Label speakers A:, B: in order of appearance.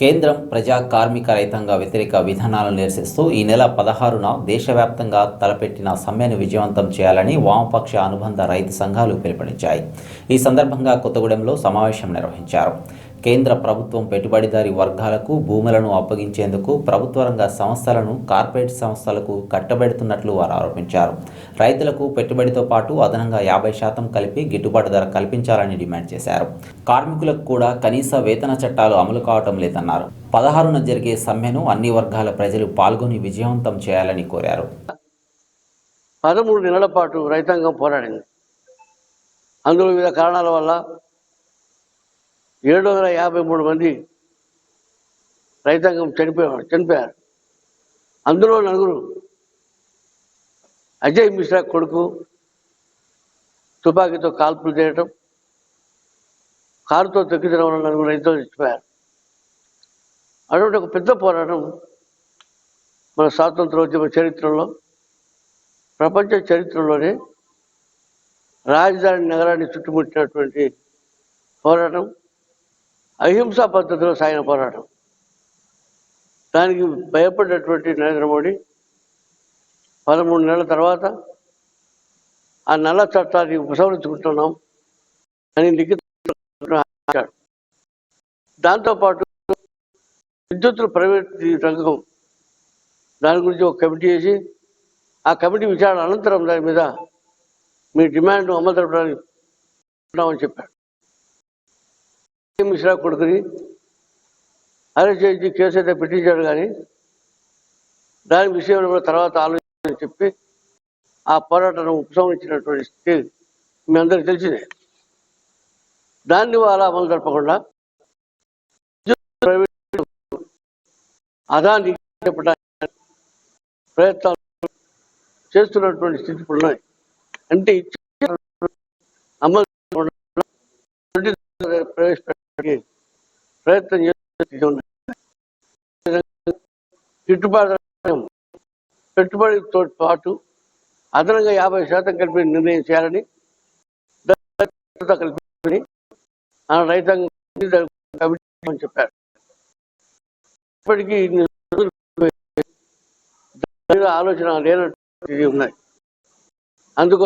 A: కేంద్రం ప్రజా కార్మిక రైతాంగ వ్యతిరేక విధానాలను నిరసిస్తూ ఈ నెల పదహారున దేశవ్యాప్తంగా తలపెట్టిన సమ్మెను విజయవంతం చేయాలని వామపక్ష అనుబంధ రైతు సంఘాలు పిలుపునిచ్చాయి. ఈ సందర్భంగా కొత్తగూడెంలో సమావేశం నిర్వహించారు. కేంద్ర ప్రభుత్వం పెట్టుబడిదారి వర్గాలకు భూములను అప్పగించేందుకు ప్రభుత్వ రంగ సంస్థలను కార్పొరేట్ సంస్థలకు కట్టబెడుతున్నట్లు వారు ఆరోపించారు. రైతులకు పెట్టుబడితో పాటు అదనంగా యాభై శాతం కలిపి గిట్టుబాటు ధర కల్పించాలని డిమాండ్ చేశారు. కార్మికులకు కూడా కనీస వేతన చట్టాలు అమలు కావటం లేదన్నారు. పదహారున జరిగే సమ్మెను అన్ని వర్గాల ప్రజలు పాల్గొని విజయవంతం చేయాలని కోరారు.
B: పదమూడు నెలల పాటు రైతాంగం పోరాడింది. అందులో వివిధ కారణాల వల్ల ఏడు వందల యాభై మూడు మంది రైతాంగం చనిపోయారు చనిపోయారు. అందులో నలుగురు అజయ్ మిశ్రా కొడుకు తుపాకీతో కాల్పులు చేయటం కారుతో తొక్కిదడం వల్ల నలుగురు రైతులు చచ్చిపోయారు. అటువంటి ఒక పెద్ద పోరాటం మన స్వాతంత్రోద్యమ చరిత్రలో ప్రపంచ చరిత్రలోనే రాజధాని నగరాన్ని చుట్టుముట్టినటువంటి పోరాటం. అహింసా పద్ధతిలో సాగిన పోరాటం. దానికి భయపడినటువంటి నరేంద్ర మోడీ పదమూడు నెలల తర్వాత ఆ నల్ల చట్టాన్ని ఉపసంహరించుకుంటున్నాం అని లిఖిత దాంతోపాటు విద్యుత్తు ప్రైవేట్ రంగం దాని గురించి ఒక కమిటీ వేసి ఆ కమిటీ విచారణ అనంతరం దాని మీద మీ డిమాండ్ అమలు జరపడానికి ఉన్నామని చెప్పాడు. మిశ్రా కొడుకుని అరెస్ట్ చేసి కేసు అయితే పెట్టించాడు కానీ దాని విషయంలో కూడా తర్వాత ఆలోచన చెప్పి ఆ పోరాటం ఉపశమించినటువంటి స్థితి మీ అందరికి తెలిసిందే. దాన్ని అలా అమలు జరపకుండా అదాన్ని చెప్పడానికి ప్రయత్నాలు చేస్తున్నటువంటి స్థితి ఇప్పుడు ఉన్నాయి. అంటే ఇచ్చే అమలు చేయకుండా ప్రయత్నం చేస్తున్న స్థితి గిట్టుబాటు పెట్టుబడితో పాటు అదనంగా యాభై శాతం కలిపి నిర్ణయం చేయాలని కలిపి రైతాంగం కమిటీ అని చెప్పారు. ఇప్పటికీ ఆలోచన లేనట్టు ఉన్నాయి. అందుకోసం